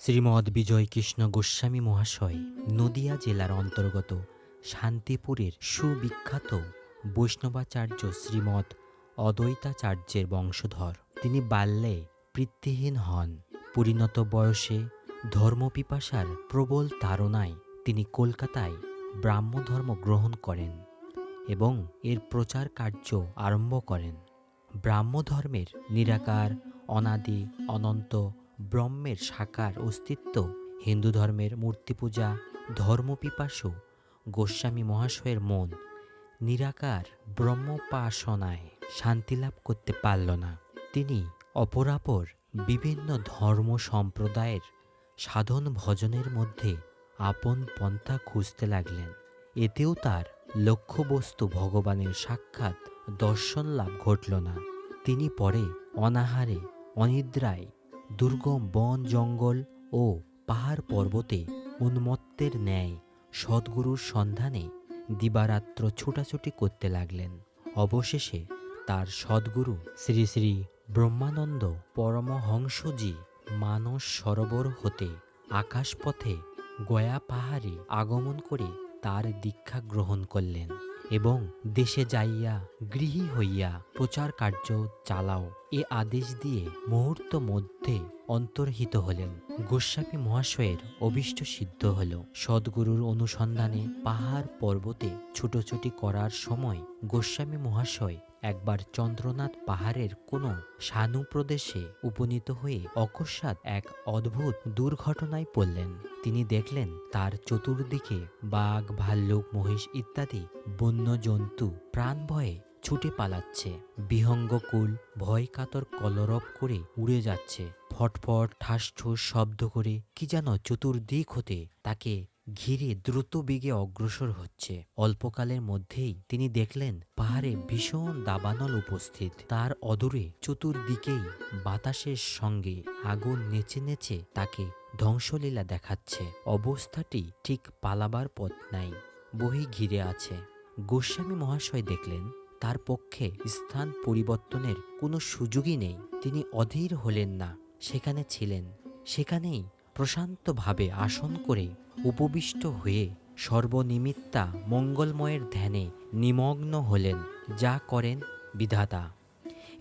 শ্রীমৎ বিজয় কৃষ্ণ গোস্বামী মহাশয় নদিয়া জেলার অন্তর্গত শান্তিপুরের সুবিখ্যাত বৈষ্ণবাচার্য শ্রীমৎ অদ্বৈতাচার্যের বংশধর। তিনি বাল্যে বৃত্তিহীন হন। পরিণত বয়সে ধর্মপিপাসার প্রবল তাড়নায় তিনি কলকাতায় ব্রাহ্মধর্ম গ্রহণ করেন এবং এর প্রচার কার্য আরম্ভ করেন। ব্রাহ্মধর্মের নিরাকার, অনাদি, অনন্ত ব্রহ্মের সাকার অস্তিত্ব, হিন্দু ধর্মের মূর্তি পূজা ধর্মপিপাসু, গোস্বামী মহাশয়ের মন, নিরাকার ব্রহ্মোপাসনায় শান্তি লাভ করতে পারল না। তিনি অপরাপর বিভিন্ন ধর্ম সম্প্রদায়ের সাধন ভজনের মধ্যে আপন পন্থা খুঁজতে লাগলেন। এতেও তার লক্ষ্যবস্তু ভগবানের সাক্ষাৎ দর্শন লাভ ঘটল না। তিনি পরে অনাহারে, অনিদ্রায় দুর্গম বন, জঙ্গল ও পাহাড় পর্বতে উন্মত্তের ন্যায় সদ্গুরুর সন্ধানে দিবারাত্র ছোটাছুটি করতে লাগলেন। অবশেষে তার সদ্গুরু শ্রী শ্রী ব্রহ্মানন্দ পরমহংসজি মানস সরোবর হতে আকাশপথে গয়া পাহাড়ে আগমন করে তার দীক্ষা গ্রহণ করলেন। এবং দেশে যাইয়া গৃহী হইয়া প্রচার কার্য চালাও। এ আদেশ দিয়ে মুহূর্ত মধ্যে অন্তর্হিত হলেন। গোস্বামী মহাশয়ের অভিষ্ট সিদ্ধ হল। সদ্গুরুর অনুসন্ধানে পাহাড় পর্বতে ছুটোছুটি করার সময় গোস্বামী মহাশয় একবার চন্দ্রনাথ পাহাড়ের কোনো শানু প্রদেশে উপনীত হয়ে অকস্মাৎ এক অদ্ভুত দুর্ঘটনায় পড়লেন। তিনি দেখলেন তার চতুর্দিকে বাঘ, ভাল্লুক, মহিষ ইত্যাদি বন্য জন্তু প্রাণ ভয়ে ছুটে পালাচ্ছে। বিহঙ্গকুল ভয় কাতর কলরব করে উড়ে যাচ্ছে। ফটফট, ঠাসঠুস শব্দ করে কি যেন চতুর্দিক হতে তাকে ঘিরে দ্রুত বেগে অগ্রসর হচ্ছে। অল্পকালের মধ্যেই তিনি দেখলেন, পাহাড়ে ভীষণ দাবানল উপস্থিত। তার অদূরে চতুর্দিকেই বাতাসের সঙ্গে আগুন নেচে নেচে তাকে ধ্বংসলীলা দেখাচ্ছে। অবস্থাটি ঠিক পালাবার পথ নাই, বহি ঘিরে আছে। গোস্বামী মহাশয় দেখলেন, তার পক্ষে স্থান পরিবর্তনের কোনো সুযোগই নেই। তিনি অধীর হলেন না, সেখানে ছিলেন। সেখানেই প্রশান্তভাবে আসন করে উপবিষ্ট হয়ে সর্বনিমিত্তা মঙ্গলময়ের ধ্যানে নিমগ্ন হলেন, যা করেন বিধাতা।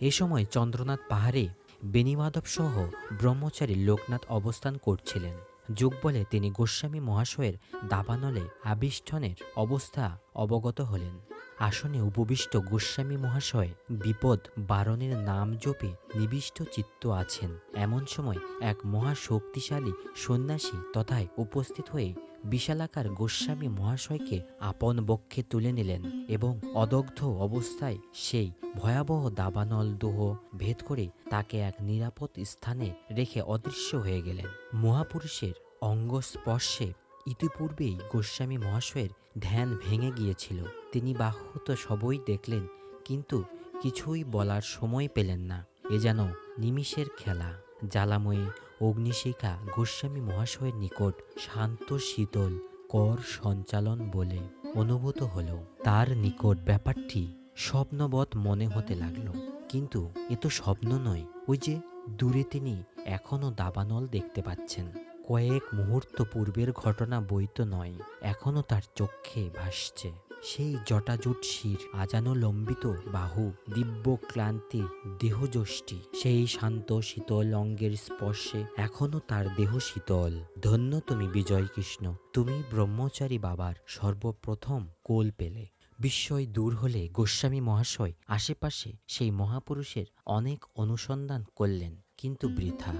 এ সময় চন্দ্রনাথ পাহাড়ে বেণীমাধব সহ ব্রহ্মচারী লোকনাথ অবস্থান করছিলেন। যুগ বলে তিনি গোস্বামী মহাশয়ের দাবানলে আবিষ্ঠনের অবস্থা অবগত হলেন। আসনে উপবিষ্ট গোস্বামী মহাশয় বিপদ বারণের নাম জপে নিবিষ্ট চিত্ত আছেন। এমন সময় এক মহা শক্তিশালী সন্ন্যাসী তথায় উপস্থিত হয়ে বিশালাকার গোস্বামী মহাশয়কে আপন বক্ষে তুলে নিলেন এবং অদগ্ধ অবস্থায় সেই ভয়াবহ দাবানল দোহ ভেদ করে তাকে এক নিরাপদ স্থানে রেখে অদৃশ্য হয়ে গেলেন। মহাপুরুষের অঙ্গ স্পর্শে ইতিপূর্বেই গোস্বামী মহাশয়ের ধ্যান ভেঙে গিয়েছিল। তিনি বাহুত সবই দেখলেন, কিন্তু কিছুই বলার সময় পেলেন না। এ যেন নিমিষের খেলা। জ্বালাময়ী, অগ্নিশিখা, গোস্বামী মহাশয়ের নিকট শান্ত, শীতল, কর সঞ্চালন বলে অনুভূত হল। তার নিকট ব্যাপারটি স্বপ্নবৎ মনে হতে লাগল। কিন্তু এ তো স্বপ্ন নয়, ওই যে দূরে তিনি এখনও দাবানল দেখতে পাচ্ছেন। কয়েক মুহূর্ত পূর্বের ঘটনা বইত নয়, এখনও তার চক্ষে ভাসছে। সেই জটাজুট শির, আজানো লম্বিত বাহু, দিব্য ক্লান্তি দেহযষ্টি সেই শান্ত শীতল অঙ্গের স্পর্শে এখনও তার দেহ শীতল। ধন্য তুমি বিজয় কৃষ্ণ তুমি ব্রহ্মচারী বাবার সর্বপ্রথম কোল পেলে। বিস্ময় দূর হলে গোস্বামী মহাশয় আশেপাশে সেই মহাপুরুষের অনেক অনুসন্ধান করলেন, কিন্তু বৃথা।